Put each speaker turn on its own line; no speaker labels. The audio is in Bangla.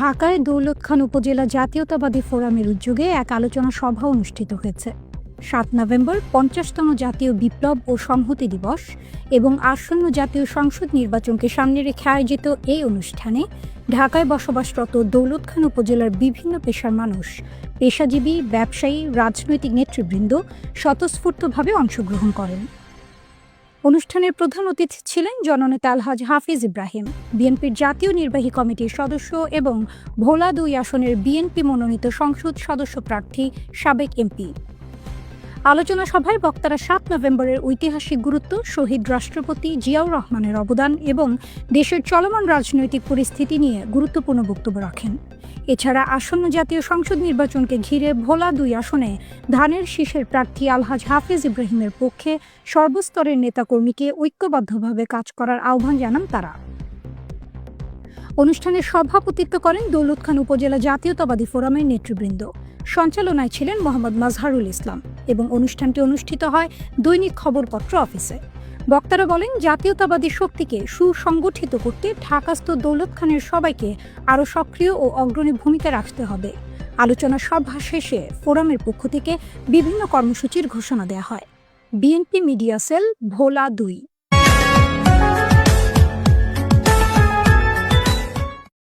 ঢাকায় দৌলত খান উপজেলা জাতীয়তাবাদী ফোরামের উদ্যোগে এক আলোচনা সভা অনুষ্ঠিত হয়েছে। সাত নভেম্বর পঞ্চাশতম জাতীয় বিপ্লব ও সংহতি দিবস এবং আসন্ন জাতীয় সংসদ নির্বাচনকে সামনে রেখে আয়োজিত এই অনুষ্ঠানে ঢাকায় বসবাসরত দৌলত খান উপজেলার বিভিন্ন পেশার মানুষ, পেশাজীবী, ব্যবসায়ী, রাজনৈতিক নেতৃবৃন্দ স্বতঃস্ফূর্তভাবে অংশগ্রহণ করেন। অনুষ্ঠানের প্রধান অতিথি ছিলেন জননেতা আলহাজ হাফিজ ইব্রাহিম। বিএনপির জাতীয় নির্বাহী কমিটির সদস্য এবং ভোলা দুই আসনের বিএনপি মনোনীত সংসদ সদস্য প্রার্থী সাবেক এমপি। আলোচনা সভায় বক্তারা সাত নভেম্বরের ঐতিহাসিক গুরুত্ব, শহীদ রাষ্ট্রপতি জিয়াউর রহমানের অবদান এবং দেশের চলমান রাজনৈতিক পরিস্থিতি নিয়ে গুরুত্বপূর্ণ বক্তব্য রাখেন। এছাড়া আসন্ন জাতীয় সংসদ নির্বাচনকে ঘিরে ভোলা দুই আসনে ধানের শীষের প্রার্থী আলহাজ হাফিজ ইব্রাহিমের পক্ষে সর্বস্তরের নেতাকর্মীকে ঐক্যবদ্ধভাবে কাজ করার আহ্বান জানান তারা। অনুষ্ঠানে সভাপতিত্ব করেন দৌলত খান উপজেলা জাতীয়তাবাদী ফোরামের নেতৃবৃন্দ। সঞ্চালনায় ছিলেন মোহাম্মদ মাজহারুল ইসলাম। এবং অনুষ্ঠানটি অনুষ্ঠিত হয় দৈনিক খবরপত্র অফিসে। বক্তারা বলেন, জাতীয়তাবাদী শক্তিকে সুসংগঠিত করতে ঢাকাস্থ দৌলত খানের সবাইকে আরও সক্রিয় ও অগ্রণী ভূমিকা রাখতে হবে। আলোচনা সভা শেষে ফোরামের পক্ষ থেকে বিভিন্ন কর্মসূচির ঘোষণা দেয়া হয়। বিএনপি মিডিয়া সেল, ভোলা দুই।